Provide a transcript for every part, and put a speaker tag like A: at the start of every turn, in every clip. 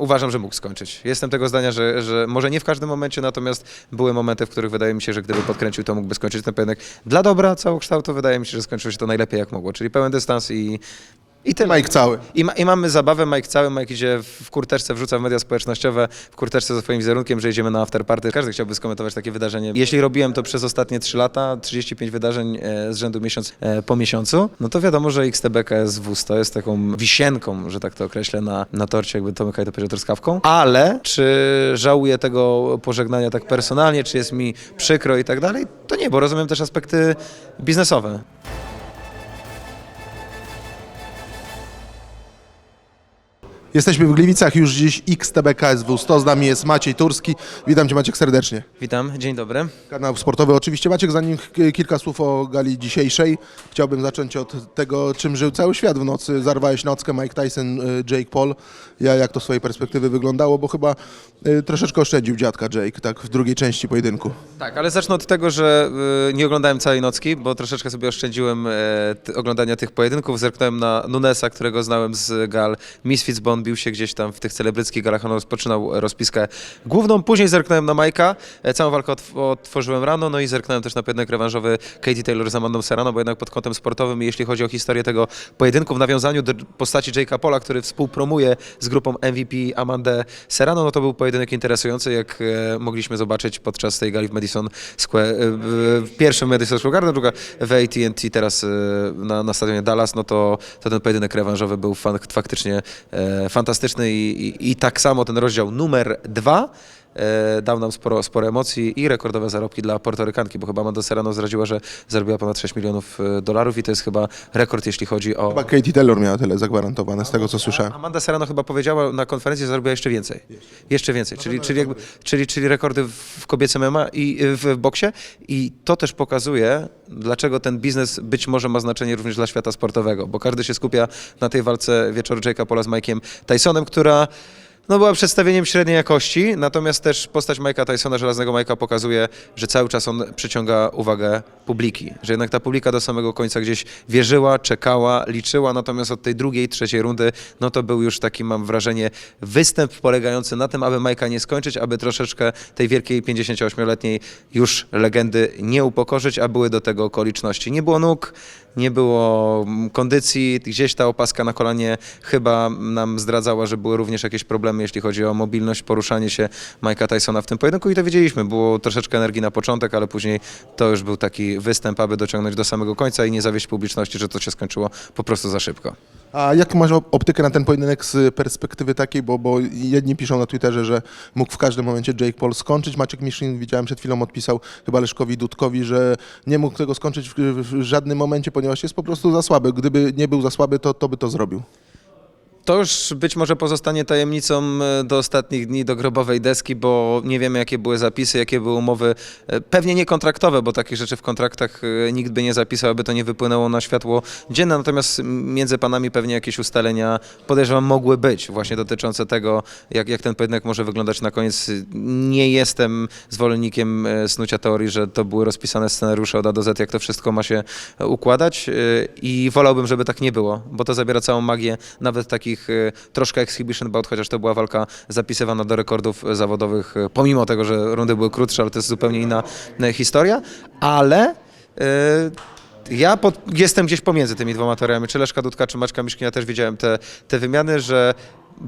A: uważam, że mógł skończyć. Jestem tego zdania, że, że może nie w każdym momencie, natomiast były momenty, w których wydaje mi się, że gdyby podkręcił, to mógłby skończyć ten pojedynek. Dla dobra całokształtu wydaje mi się, że skończyło się to najlepiej jak mogło, czyli pełen dystans i i tyle.
B: Mike cały.
A: I, ma, I mamy zabawę, Mike cały, Mike idzie w kurteczce, wrzuca w media społecznościowe, w kurteczce ze swoim wizerunkiem, że idziemy na afterparty. Każdy chciałby skomentować takie wydarzenie. Jeśli robiłem to przez ostatnie 3 lata, 35 wydarzeń e, z rzędu miesiąc e, po miesiącu, no to wiadomo, że XTBKS to jest taką wisienką, że tak to określę, na, na torcie, jakby Tomek to powiedział, truskawką. Ale czy żałuję tego pożegnania tak personalnie, czy jest mi przykro i tak dalej, to nie, bo rozumiem też aspekty biznesowe.
B: Jesteśmy w Gliwicach już dziś XTBKSW 100. Z nami jest Maciej Turski. Witam Cię Maciek serdecznie.
A: Witam, dzień dobry.
B: Kanał sportowy oczywiście. Maciek, zanim kilka słów o gali dzisiejszej, chciałbym zacząć od tego, czym żył cały świat w nocy. Zarwałeś nockę Mike Tyson, y, Jake Paul. Ja, jak to z Twojej perspektywy wyglądało, bo chyba y, troszeczkę oszczędził dziadka Jake, tak w drugiej części pojedynku.
A: Tak, ale zacznę od tego, że y, nie oglądałem całej nocki, bo troszeczkę sobie oszczędziłem e, oglądania tych pojedynków. Zerknąłem na Nunesa, którego znałem z gal Misfits, bo on bił się gdzieś tam w tych celebryckich galach, on rozpoczynał rozpiskę główną. Później zerknąłem na Majka, e, całą walkę otw- otworzyłem rano, no i zerknąłem też na pojedynek rewanżowy Katie Taylor z Amandą Serrano, bo jednak pod kątem sportowym, jeśli chodzi o historię tego pojedynku w nawiązaniu do postaci Jake'a Pola, który współpromuje z grupą MVP Amandę Serrano, no to był pojedynek interesujący, jak e, mogliśmy zobaczyć podczas tej gali w Madison Square, e, w pierwszym Madison Square Garden, druga w AT&T teraz na, na stadionie Dallas, no to, to ten pojedynek rewanżowy był fan, faktycznie fantastyczny i, i, i tak samo ten rozdział numer dwa dał nam sporo, sporo emocji i rekordowe zarobki dla Portorykanki, bo chyba Amanda Serrano zdradziła, że zarobiła ponad 6 milionów e, dolarów i to jest chyba rekord, jeśli chodzi o...
B: Chyba Katie Taylor miała tyle zagwarantowane, z tego co słyszałem.
A: Amanda Serrano chyba powiedziała na konferencji, że zarobiła jeszcze więcej. Jeszcze więcej, czyli, czyli, jakby, czyli, czyli rekordy w kobiecym MMA i w boksie i to też pokazuje, dlaczego ten biznes być może ma znaczenie również dla świata sportowego, bo każdy się skupia na tej walce wieczoru Jake'a Paula z Mike'iem Tysonem, która no była przedstawieniem średniej jakości, natomiast też postać Mike'a Tysona, żelaznego Mike'a pokazuje, że cały czas on przyciąga uwagę publiki, że jednak ta publika do samego końca gdzieś wierzyła, czekała, liczyła, natomiast od tej drugiej, trzeciej rundy, no to był już taki, mam wrażenie, występ polegający na tym, aby Mike'a nie skończyć, aby troszeczkę tej wielkiej 58-letniej już legendy nie upokorzyć, a były do tego okoliczności. Nie było nóg, nie było mm, kondycji, gdzieś ta opaska na kolanie chyba nam zdradzała, że były również jakieś problemy, jeśli chodzi o mobilność, poruszanie się Mike'a Tysona w tym pojedynku i to wiedzieliśmy. Było troszeczkę energii na początek, ale później to już był taki występ, aby dociągnąć do samego końca i nie zawieść publiczności, że to się skończyło po prostu za szybko.
B: A jak masz op- optykę na ten pojedynek z perspektywy takiej, bo, bo jedni piszą na Twitterze, że mógł w każdym momencie Jake Paul skończyć. Maciek Miszlin, widziałem przed chwilą, odpisał chyba Leszkowi Dudkowi, że nie mógł tego skończyć w, w żadnym momencie, ponieważ jest po prostu za słaby. Gdyby nie był za słaby, to, to by to zrobił.
A: To już być może pozostanie tajemnicą e, do ostatnich dni, do grobowej deski, bo nie wiemy, jakie były zapisy, jakie były umowy. e, Pewnie nie kontraktowe, bo takich rzeczy w kontraktach e, nikt by nie zapisał, aby to nie wypłynęło na światło dzienne. Natomiast między panami pewnie jakieś ustalenia, podejrzewam, mogły być właśnie dotyczące tego, jak, jak ten pojedynek może wyglądać na koniec. Nie jestem zwolennikiem snucia teorii, że to były rozpisane scenariusze od A do Z, jak to wszystko ma się układać i wolałbym, żeby tak nie było, bo to zabiera całą magię nawet takich e, troszkę exhibition bout, chociaż to była walka zapisywana do rekordów e, zawodowych, e, pomimo tego, że rundy były krótsze, ale to jest zupełnie inna historia, ale ja pod, jestem gdzieś pomiędzy tymi dwoma teoriami, czy Leszka Dudka, czy Maćka Miszkina, też widziałem te, te wymiany, że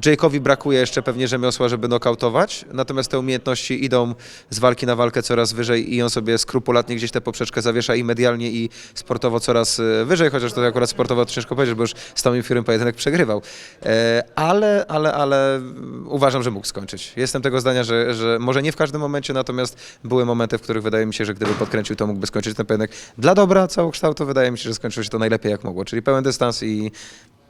A: Jake'owi brakuje jeszcze pewnie rzemiosła, żeby nokautować, natomiast te umiejętności idą z walki na walkę coraz wyżej i on sobie skrupulatnie gdzieś tę poprzeczkę zawiesza i medialnie i sportowo coraz e, wyżej, chociaż to akurat sportowo to ciężko powiedzieć, bo już z Tommy Furym pojedynek przegrywał. E, Ale, ale, ale uważam, że mógł skończyć. Jestem tego zdania, że, że może nie w każdym momencie, natomiast były momenty, w których wydaje mi się, że gdyby podkręcił, to mógłby skończyć ten pojedynek. Dla dobra całokształtu wydaje mi się, że skończyło się to najlepiej jak mogło, czyli pełen dystans i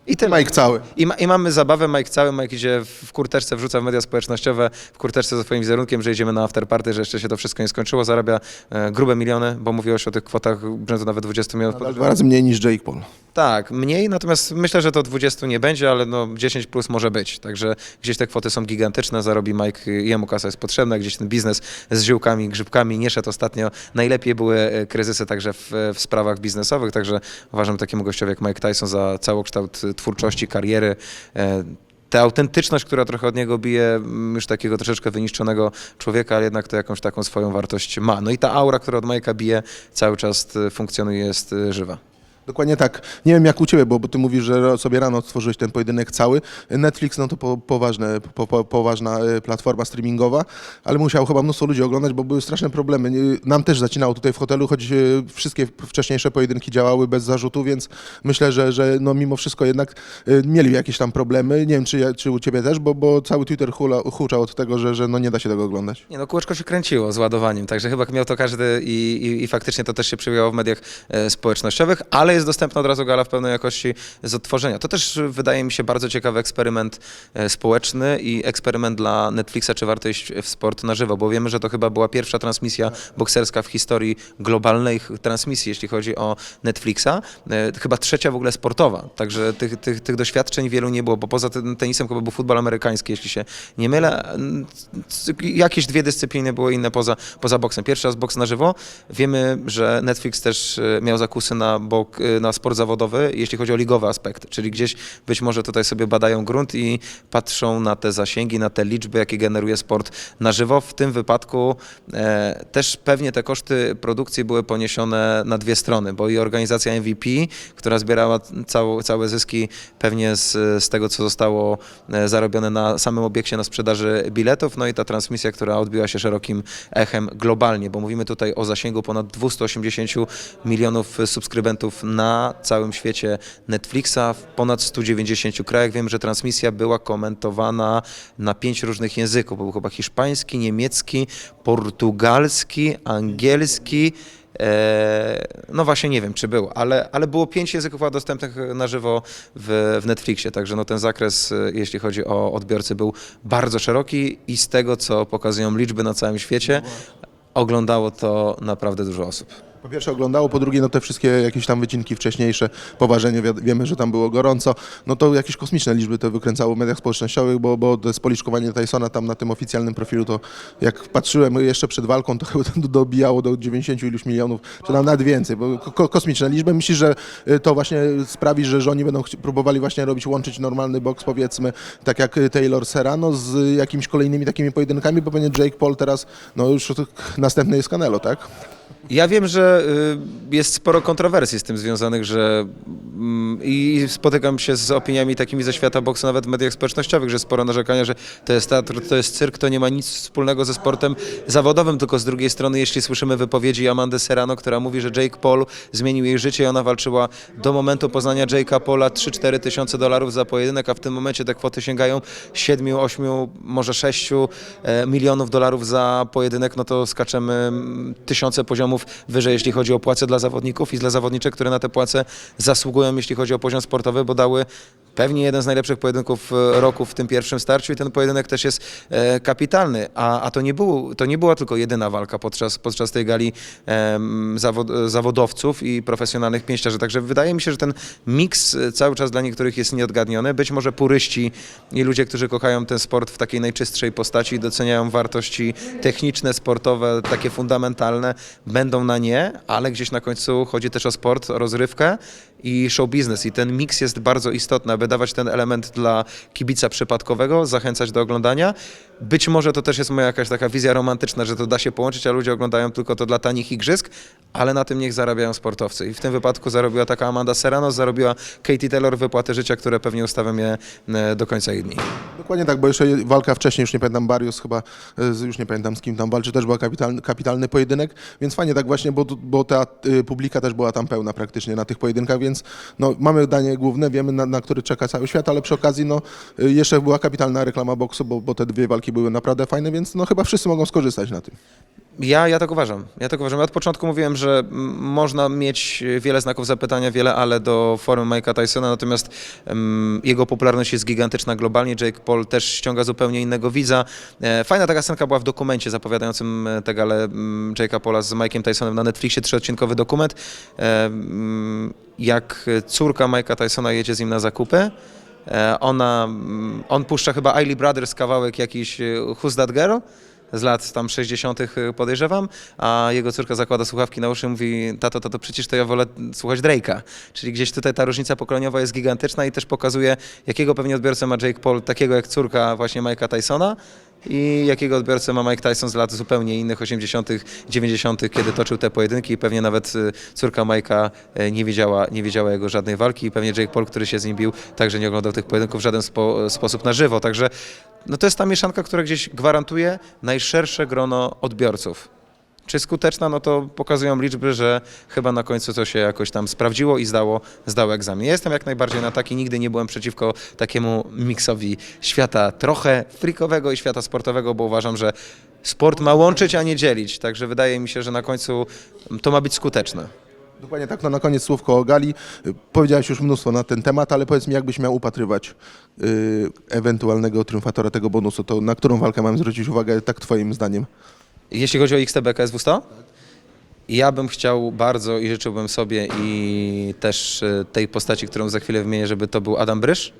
A: i tyle.
B: Mike cały.
A: I, ma, I mamy zabawę, Mike cały, Mike idzie w kurteczce, wrzuca w media społecznościowe, w kurteczce ze swoim wizerunkiem, że idziemy na afterparty, że jeszcze się to wszystko nie skończyło, zarabia e, grube miliony, bo mówiłeś o tych kwotach rzędu nawet 20 milionów.
B: Nadal dwa razy mniej niż Jake Paul.
A: Tak, mniej, natomiast myślę, że to 20 nie będzie, ale no 10 plus może być. Także gdzieś te kwoty są gigantyczne, zarobi Mike, jemu kasa jest potrzebna, gdzieś ten biznes z ziółkami, grzybkami nie szedł ostatnio. Najlepiej były e, kryzysy także w, w sprawach biznesowych, także uważam takiemu gościowi jak Mike Tyson za całokształt twórczości, kariery. E, tę autentyczność, która trochę od niego bije, mm, już takiego troszeczkę wyniszczonego człowieka, ale jednak to jakąś taką swoją wartość ma. No i ta aura, która od Majka bije, cały czas y, funkcjonuje, jest y, żywa.
B: Dokładnie tak. Nie wiem jak u Ciebie, bo, bo Ty mówisz, że sobie rano stworzyłeś ten pojedynek cały. Netflix, no to po, poważne, po, po, poważna e, platforma streamingowa, ale musiało chyba mnóstwo ludzi oglądać, bo były straszne problemy. Nam też zacinało tutaj w hotelu, choć e, wszystkie wszystniejsze pojedynki działały bez zarzutu, więc myślę, że, że no mimo wszystko jednak e, mieli jakieś tam problemy. Nie wiem, czy, czy u Ciebie też, bo, bo cały Twitter hula, huczał od tego, że, że no nie da się tego oglądać.
A: Nie no, kółeczko się kręciło z ładowaniem, także chyba miał to każdy i, i, i faktycznie to też się przewijało w mediach społecznościowych, ale jest dostępna od razu gala w pełnej jakości z odtworzenia. To też e, wydaje mi się bardzo ciekawy eksperyment e, społeczny i eksperyment dla Netflixa, czy warto iść w sport na żywo, bo wiemy, że to chyba była pierwsza transmisja bokserska w historii globalnej transmisji, jeśli chodzi o Netflixa. E, Chyba trzecia w ogóle sportowa, także tych, tych, tych doświadczeń wielu nie było, bo poza tenisem chyba był futbol amerykański, jeśli się nie mylę. C- Jakieś dwie dyscypliny były inne poza, poza boksem. Pierwszy raz boks na żywo. Wiemy, że Netflix też e, miał zakusy na, bok, e, na sport zawodowy, jeśli chodzi o ligowy aspekt, czyli gdzieś być może tutaj sobie badają grunt i patrzą na te zasięgi, na te liczby, jakie generuje sport na żywo. W tym wypadku e, też pewnie te koszty produkcji były poniesione na dwie strony, bo i organizacja MVP, która zbierała całe, całe zyski pewnie z, z tego, co zostało e, zarobione na samym obiekcie, na sprzedaży biletów, no i ta transmisja, która odbiła się szerokim echem globalnie, bo mówimy tutaj o zasięgu ponad 280 milionów subskrybentów na całym świecie Netflixa, w ponad 190 krajach. Wiem, że transmisja była komentowana na pięć różnych języków, bo był chyba hiszpański, niemiecki, portugalski, angielski, E, no właśnie nie wiem, czy było, ale, ale było pięć języków dostępnych na żywo w, w Netflixie, także no ten zakres, e, jeśli chodzi o odbiorcy, był bardzo szeroki i z tego, co pokazują liczby na całym świecie, oglądało to naprawdę dużo osób.
B: Po pierwsze oglądało, po drugie no te wszystkie jakieś tam wycinki wcześniejsze, poważenie, wi- wiemy, że tam było gorąco, no to jakieś kosmiczne liczby to wykręcało w mediach społecznościowych, bo, bo to spoliczkowanie Tysona tam na tym oficjalnym profilu, to jak patrzyłem jeszcze przed walką, to chyba dobijało do 90 iluś milionów, czy tam nawet więcej, bo ko- kosmiczne liczby. Myślisz, że y, to właśnie sprawi, że, że oni będą próbowali właśnie robić, łączyć normalny boks, powiedzmy, tak jak Taylor Serrano z jakimiś kolejnymi takimi pojedynkami, bo pewnie Jake Paul teraz, no już następny jest Canelo, tak?
A: Ja wiem, że y, jest sporo kontrowersji z tym związanych, że mm, i spotykam się z opiniami takimi ze świata boksu, nawet w mediach społecznościowych, że sporo narzekania, że to jest teatr, to jest cyrk, to nie ma nic wspólnego ze sportem zawodowym, tylko z drugiej strony, jeśli słyszymy wypowiedzi Amandy Serrano, która mówi, że Jake Paul zmienił jej życie i ona walczyła do momentu poznania Jake'a Paula 3-4 tysiące dolarów za pojedynek, a w tym momencie te kwoty sięgają 7, 8, może 6 e, milionów dolarów za pojedynek, no to skaczemy mm, tysiące poziomów wyżej, jeśli chodzi o płace dla zawodników i dla zawodniczek, które na te płace zasługują, jeśli chodzi o poziom sportowy, bo dały pewnie jeden z najlepszych pojedynków e, roku w tym pierwszym starciu i ten pojedynek też jest e, kapitalny, a, a to, nie był, to nie była tylko jedyna walka podczas, podczas tej gali zawod, zawodowców i profesjonalnych pięściarzy, także wydaje mi się, że ten miks e, cały czas dla niektórych jest nieodgadniony, być może puryści i ludzie, którzy kochają ten sport w takiej najczystszej postaci i doceniają wartości techniczne, sportowe, takie fundamentalne, będą na nie, ale gdzieś na końcu chodzi też o sport, o rozrywkę i show business i ten miks jest bardzo istotny, aby dawać ten element dla kibica przypadkowego, zachęcać do oglądania. Być może to też jest moja jakaś taka wizja romantyczna, że to da się połączyć, a ludzie oglądają tylko to dla tanich igrzysk, ale na tym niech zarabiają sportowcy. I w tym wypadku zarobiła taka Amanda Serrano, zarobiła Katie Taylor wypłaty życia, które pewnie ustawią je e, do końca ich dni.
B: Dokładnie tak, bo jeszcze walka wcześniej, już nie pamiętam, Barrios chyba, e, już nie pamiętam z kim tam walczy, też był kapitalny, kapitalny pojedynek, więc fajnie tak właśnie, bo, bo ta y, publika też była tam pełna praktycznie na tych pojedynkach, więc no, mamy danie główne, wiemy na, na który czeka cały świat, ale przy okazji no, y, jeszcze była kapitalna reklama boksu, bo, bo te dwie walki były naprawdę fajne, więc no, chyba wszyscy mogą skorzystać na tym.
A: Ja, ja tak uważam. Ja tak uważam. Ja od początku mówiłem, że można mieć wiele znaków zapytania, wiele ale do formy Mike'a Tysona, natomiast jego popularność jest gigantyczna globalnie. Jake Paul też ściąga zupełnie innego widza. E, fajna taka scenka była w dokumencie zapowiadającym e, tę galę mm, Jake'a Paula z Mike'iem Tysonem na Netflixie, trzyodcinkowy dokument. E, jak córka Mike'a Tysona jedzie z nim na zakupy, E, Ona, on puszcza chyba Eiley Brothers kawałek jakiś e, Who's That Girl z lat tam 60. podejrzewam, a jego córka zakłada słuchawki na uszy i mówi, tato, tato, przecież to ja wolę słuchać Drake'a. Czyli gdzieś tutaj ta różnica pokoleniowa jest gigantyczna i też pokazuje, jakiego pewnie odbiorcę ma Jake Paul, takiego jak córka właśnie Mike'a Tysona, i jakiego odbiorcę ma Mike Tyson z lat zupełnie innych, 80., 90., kiedy toczył te pojedynki i pewnie nawet y, córka Mike'a e, nie wiedziała, nie wiedziała jego żadnej walki i pewnie Jake Paul, który się z nim bił, także nie oglądał tych pojedynków w żaden spo, sposób na żywo. Także no to jest ta mieszanka, która gdzieś gwarantuje najszersze grono odbiorców. Czy skuteczna? No to pokazują liczby, że chyba na końcu to się jakoś tam sprawdziło i zdało, zdało egzamin. Ja jestem jak najbardziej na taki, nigdy nie byłem przeciwko takiemu miksowi świata trochę frikowego i świata sportowego, bo uważam, że sport ma łączyć, a nie dzielić. Także wydaje mi się, że na końcu to ma być skuteczne.
B: Dokładnie tak, no na koniec słówko o Gali. Powiedziałeś już mnóstwo na ten temat, ale powiedz mi, jakbyś miał upatrywać y, ewentualnego triumfatora tego bonusu, to na którą walkę mam zwrócić uwagę, tak twoim zdaniem?
A: Jeśli chodzi o XTB KSW 100? Ja bym chciał bardzo i życzyłbym sobie i też e, tej postaci, którą za chwilę wymienię, żeby to był Adam Brysz.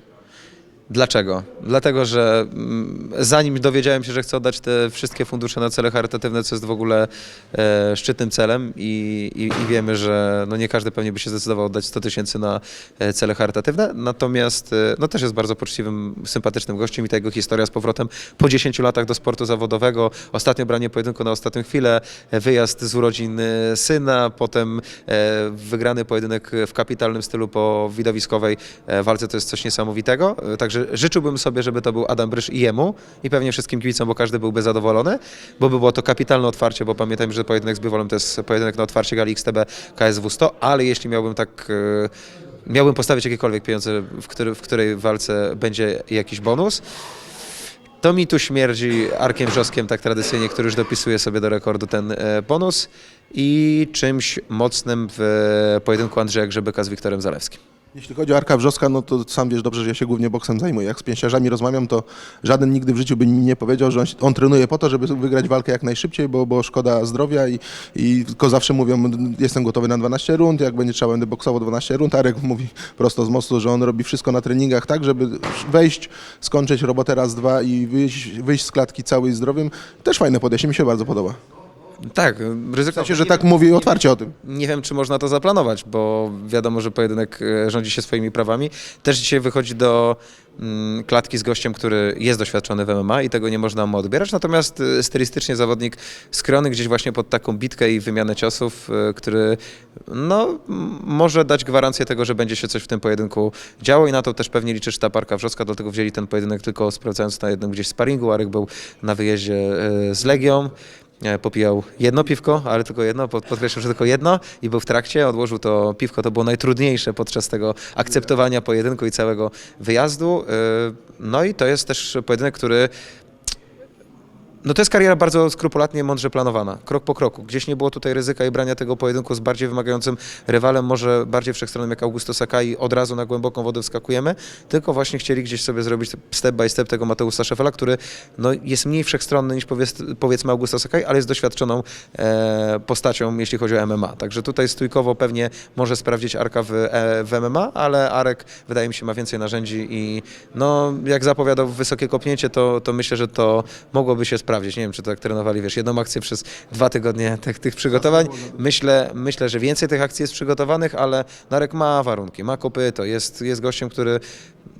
A: Dlaczego? Dlatego, że mm, zanim dowiedziałem się, że chcę oddać te wszystkie fundusze na cele charytatywne, co jest w ogóle e, szczytnym celem i, i, i wiemy, że no nie każdy pewnie by się zdecydował oddać 100 tysięcy na e, cele charytatywne, natomiast e, no też jest bardzo poczciwym, sympatycznym gościem i ta jego historia z powrotem po 10 latach do sportu zawodowego, ostatnio branie pojedynku na ostatnią chwilę, e, wyjazd z urodzin syna, potem e, wygrany pojedynek w kapitalnym stylu po widowiskowej walce, to jest coś niesamowitego, E, także życzyłbym sobie, żeby to był Adam Brysz i jemu i pewnie wszystkim kibicom, bo każdy byłby zadowolony, bo by było to kapitalne otwarcie, bo pamiętajmy, że pojedynek z Bywolem to jest pojedynek na otwarcie gali XTB KSW 100, ale jeśli miałbym tak... e, Miałbym postawić jakiekolwiek pieniądze, w, który, w której walce będzie jakiś bonus, to mi tu śmierdzi Arkiem Wrzoskiem, tak tradycyjnie, który już dopisuje sobie do rekordu ten e, bonus i czymś mocnym w pojedynku Andrzeja Grzebyka z Wiktorem Zalewskim.
B: Jeśli chodzi o Arka Wrzoska, no to sam wiesz dobrze, że ja się głównie boksem zajmuję. Jak z pięściarzami rozmawiam, to żaden nigdy w życiu by mi nie powiedział, że on, on trenuje po to, żeby wygrać walkę jak najszybciej, bo, bo szkoda zdrowia i, i tylko zawsze mówią, jestem gotowy na 12 rund, jak będzie trzeba, będę boksował 12 rund. Arek mówi prosto z mostu, że on robi wszystko na treningach tak, żeby wejść, skończyć robotę raz, dwa i wyjść, wyjść z klatki cały i zdrowym. Też fajne podejście, mi się bardzo podoba.
A: Tak,
B: W
A: ryzyko.
B: sensie, że tak mówi otwarcie o tym.
A: Nie wiem, czy można to zaplanować, bo wiadomo, że pojedynek e, rządzi się swoimi prawami. Też dzisiaj wychodzi do mm, klatki z gościem, który jest doświadczony w MMA i tego nie można mu odbierać. Natomiast e, stylistycznie zawodnik skrojony gdzieś właśnie pod taką bitkę i wymianę ciosów, e, który no, może dać gwarancję tego, że będzie się coś w tym pojedynku działo i na to też pewnie liczy sztab Arka Wrzoska, dlatego wzięli ten pojedynek tylko sprawdzając na jednym gdzieś sparingu. Arek był na wyjeździe z Legią. E, popijał jedno piwko, ale tylko jedno, pod- podkreślam, że tylko jedno i był w trakcie, odłożył to piwko, to było najtrudniejsze podczas tego akceptowania pojedynku i całego wyjazdu. E, No i to jest też pojedynek, który no to jest kariera bardzo skrupulatnie, mądrze planowana, krok po kroku. Gdzieś nie było tutaj ryzyka i brania tego pojedynku z bardziej wymagającym rywalem, może bardziej wszechstronnym jak Augusto Sakai, od razu na głęboką wodę wskakujemy, tylko właśnie chcieli gdzieś sobie zrobić step by step tego Mateusza Szefela, który no, jest mniej wszechstronny niż powiedz, powiedzmy Augusto Sakai, ale jest doświadczoną e, postacią, jeśli chodzi o MMA. Także tutaj stójkowo pewnie może sprawdzić Arka w, e, w MMA, ale Arek wydaje mi się ma więcej narzędzi i no, jak zapowiadał wysokie kopnięcie, to, to myślę, że to mogłoby się sprawdzić. Nie wiem, czy to jak trenowali, wiesz, jedną akcję przez dwa tygodnie tych, tych przygotowań. Myślę, myślę, że więcej tych akcji jest przygotowanych, ale Narek ma warunki, ma kopyto, jest, jest gościem, który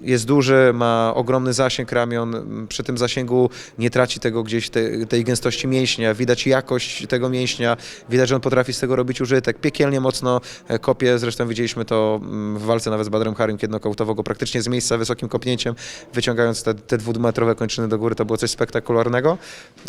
A: jest duży, ma ogromny zasięg ramion, przy tym zasięgu nie traci tego gdzieś te, tej gęstości mięśnia, widać jakość tego mięśnia, widać, że on potrafi z tego robić użytek, piekielnie mocno e, kopie, zresztą widzieliśmy to mm, w walce nawet z Badrem Harim, kiedy go praktycznie z miejsca wysokim kopnięciem, wyciągając te, te kończyny do góry, to było coś spektakularnego.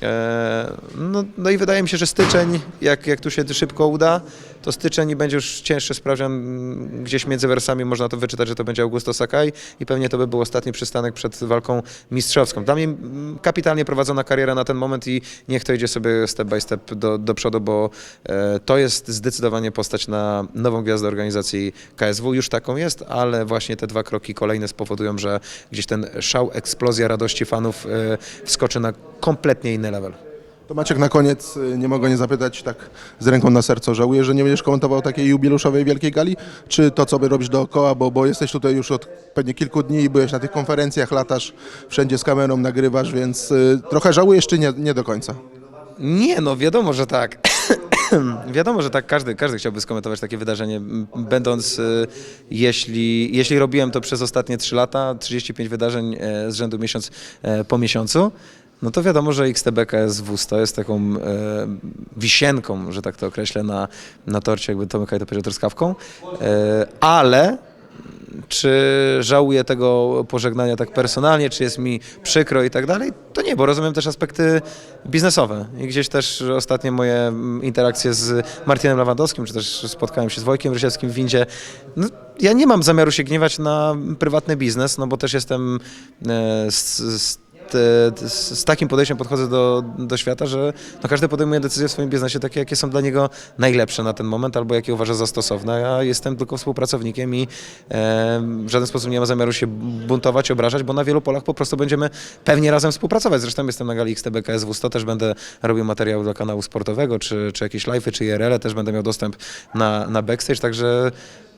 A: E, No, no i wydaje mi się, że styczeń, jak, jak tu się szybko uda, to styczeń będzie już cięższy sprawdzian mm, gdzieś między wersami, można to wyczytać, że to będzie Augusto Sakai i pewnie to by był ostatni przystanek przed walką mistrzowską. Dla mnie mm, kapitalnie prowadzona kariera na ten moment i niech to idzie sobie step by step do, do przodu, bo e, to jest zdecydowanie postać na nową gwiazdę organizacji KSW, już taką jest, ale właśnie te dwa kroki kolejne spowodują, że gdzieś ten szał, eksplozja radości fanów e, wskoczy na kompletnie inny level.
B: To Maciek, na koniec y, nie mogę nie zapytać tak z ręką na sercu. Żałuję, że nie będziesz komentował takiej jubiluszowej wielkiej gali? Czy to, co by robisz dookoła, bo, bo jesteś tutaj już od pewnie kilku dni i byłeś na tych konferencjach, latasz wszędzie z kamerą, nagrywasz, więc y, trochę żałujesz, czy nie, nie do końca?
A: Nie, no wiadomo, że tak. wiadomo, że tak, każdy, każdy chciałby skomentować takie wydarzenie. Będąc, y, jeśli, jeśli robiłem to przez ostatnie 3 lata, 35 wydarzeń e, z rzędu miesiąc e, po miesiącu, no to wiadomo, że XTBKS WUS to jest taką e, wisienką, że tak to określę, na, na torcie, jakby to Mykaj to powiedział, truskawką, e, ale czy żałuję tego pożegnania tak personalnie, czy jest mi przykro i tak dalej, to nie, bo rozumiem też aspekty biznesowe. I gdzieś też ostatnie moje mm, interakcje z Martinem Lewandowskim, czy też spotkałem się z Wojkiem Rysiewskim w windzie. No, ja nie mam zamiaru się gniewać na prywatny biznes, no bo też jestem e, z, z z, takim podejściem podchodzę do, do świata, że no każdy podejmuje decyzje w swoim biznesie takie, jakie są dla niego najlepsze na ten moment albo jakie uważa za stosowne. Ja jestem tylko współpracownikiem i w żaden sposób nie ma zamiaru się buntować, obrażać, bo na wielu polach po prostu będziemy pewnie razem współpracować. Zresztą jestem na gali XTBKSW 100, też będę robił materiał dla kanału sportowego, czy, czy jakieś live'y, czy IRL, też będę miał dostęp na, na backstage, także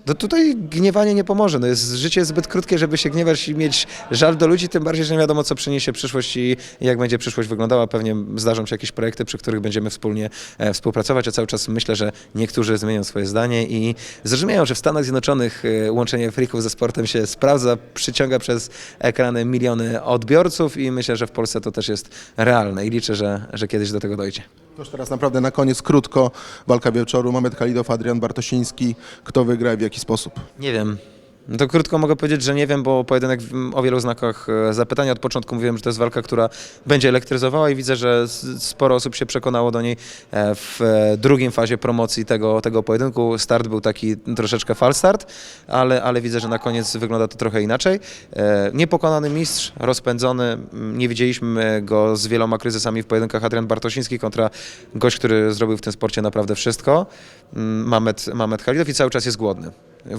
A: no tutaj gniewanie nie pomoże. No jest, życie jest zbyt krótkie, żeby się gniewać i mieć żal do ludzi, tym bardziej, że nie wiadomo, co przyniesie przyszłość i jak będzie przyszłość wyglądała. Pewnie zdarzą się jakieś projekty, przy których będziemy wspólnie e, współpracować, a cały czas myślę, że niektórzy zmienią swoje zdanie i zrozumieją, że w Stanach Zjednoczonych e, łączenie frików ze sportem się sprawdza, przyciąga przez ekrany miliony odbiorców i myślę, że w Polsce to też jest realne i liczę, że, że kiedyś do tego dojdzie.
B: Toż teraz naprawdę na koniec krótko walka wieczoru. Mamet Kalidow, Adrian Bartosiński. Kto wygra i w jaki sposób?
A: Nie wiem. No to krótko mogę powiedzieć, że nie wiem, bo pojedynek o wielu znakach e, zapytania. Od początku mówiłem, że to jest walka, która będzie elektryzowała i widzę, że sporo osób się przekonało do niej e, w e, drugim fazie promocji tego, tego pojedynku. Start był taki troszeczkę fal start, ale, ale widzę, że na koniec wygląda to trochę inaczej. Niepokonany mistrz, rozpędzony. M, Nie widzieliśmy go z wieloma kryzysami w pojedynkach Adrian Bartosiński kontra gość, który zrobił w tym sporcie naprawdę wszystko. Mm, Mamet, Mamet i cały czas jest głodny.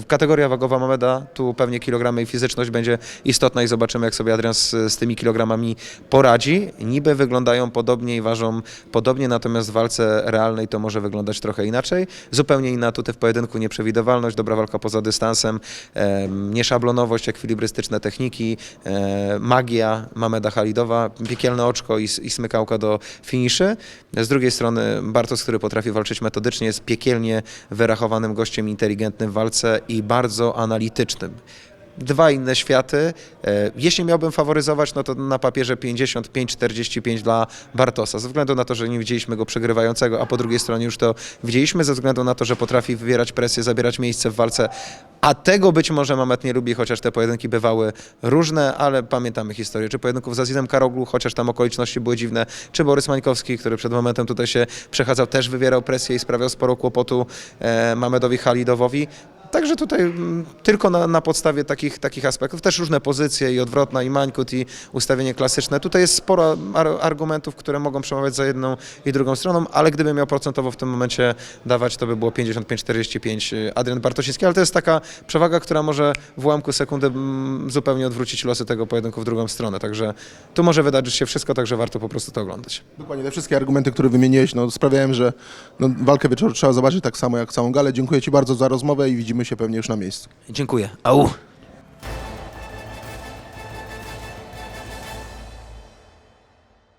A: Kategoria wagowa Mameda, tu pewnie kilogramy i fizyczność będzie istotna i zobaczymy, jak sobie Adrian z, z tymi kilogramami poradzi. Niby wyglądają podobnie i ważą podobnie, natomiast w walce realnej to może wyglądać trochę inaczej. Zupełnie inne atuty w pojedynku, nieprzewidywalność, dobra walka poza dystansem, em, nieszablonowość, ekwilibrystyczne techniki, e, magia Mameda Halidowa, piekielne oczko i, i smykałka do finiszy. Z drugiej strony Bartos, który potrafi walczyć metodycznie, jest piekielnie wyrachowanym gościem, inteligentnym w walce i bardzo analitycznym. Dwa inne światy. E, Jeśli miałbym faworyzować, no to na papierze 55-45 dla Bartosa, ze względu na to, że nie widzieliśmy go przegrywającego, a po drugiej stronie już to widzieliśmy, ze względu na to, że potrafi wywierać presję, zabierać miejsce w walce, a tego być może Mamet nie lubi, chociaż te pojedynki bywały różne, ale pamiętamy historię, czy pojedynków z Azizem Karoglu, chociaż tam okoliczności były dziwne, czy Borys Mańkowski, który przed momentem tutaj się przechadzał, też wywierał presję i sprawiał sporo kłopotu e, Mamedowi Halidowowi. Także tutaj mm, tylko na, na podstawie takich, takich aspektów, też różne pozycje i odwrotna, i mańkut, i ustawienie klasyczne. Tutaj jest sporo ar argumentów, które mogą przemawiać za jedną i drugą stroną, ale gdybym miał procentowo w tym momencie dawać, to by było 55-45 Adrian Bartosiński, ale to jest taka przewaga, która może w ułamku sekundy mm, zupełnie odwrócić losy tego pojedynku w drugą stronę. Także tu może wydarzyć się wszystko, także warto po prostu to oglądać.
B: Dokładnie, te wszystkie argumenty, które wymieniłeś, no, sprawiają, że no, walkę wieczoru trzeba zobaczyć tak samo jak całą galę. Dziękuję Ci bardzo za rozmowę i widzimy się pewnie już na miejscu.
A: Dziękuję. Au!